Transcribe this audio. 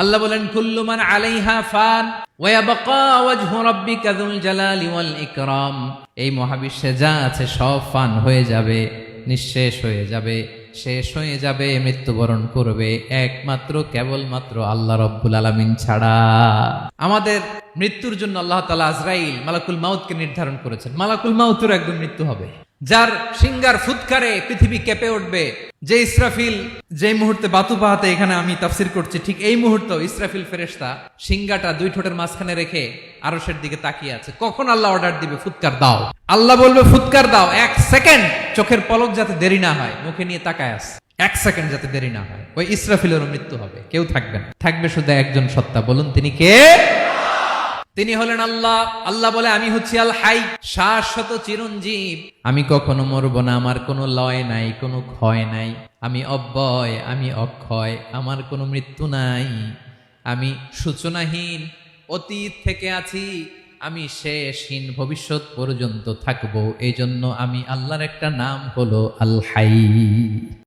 আল্লাহ বলেন কুল্লুমান আলাইহা ফান এই মহাবিশ্বে যা আছে সব ফান হয়ে যাবে, নিঃশেষ হয়ে যাবে। শেষ হয়ে যাবে, মৃত্যুবরণ করবে একমাত্র, কেবলমাত্র আল্লাহ রব্বুল আলামিন ছাড়া। আমাদের মৃত্যুর জন্য আল্লাহ তাআলা আজরাইল মালাকুল মাউতকে নির্ধারণ করেছেন। মালাকুল মাউতের একদম মৃত্যু হবে। যার সিঙ্গার ফুৎকারে পৃথিবী কেঁপে উঠবে। যে ইসরাফিল যে মুহূর্তে বাতু পাহাতে এখানে আমি তাফসির করছি, ঠিক এই মুহূর্তে ইসরাফিল ফেরেশতা সিঙ্গাটা দুই ঠোঁটের মাঝখানে রেখে আরশের দিকে তাকিয়ে আছে। কখন আল্লাহ অর্ডার দিবে? ফুৎকার দাও। আল্লাহ বলবে, ফুৎকার দাও, এক সেকেন্ড। চোখের পলক যাতে দেরি না হয়, মুখে নিয়ে তাকায় আস। এক সেকেন্ড যাতে দেরি না হয়। ওই ইসরাফিলেরও মৃত্যু হবে, কেউ থাকবে না। থাকবে শুধু একজন সত্তা। বলুন, তিনি কে? তিনি হলেন আল্লাহ। আল্লাহ বলে, আমি হচ্ছি আল হাই শাশ্বত চিরঞ্জীব। আমি কখনো মরব না। আমার কোনো লয় নাই, কোনো ক্ষয় নাই। আমি অব্যয়, আমি অক্ষয়। আমার কোনো মৃত্যু নাই। আমি সূচনাহীন অতীত থেকে আছি। আমি শেষহীন ভবিষ্যৎ পর্যন্ত থাকব। এই জন্য আমি আল্লাহর একটা নাম হলো আল হাই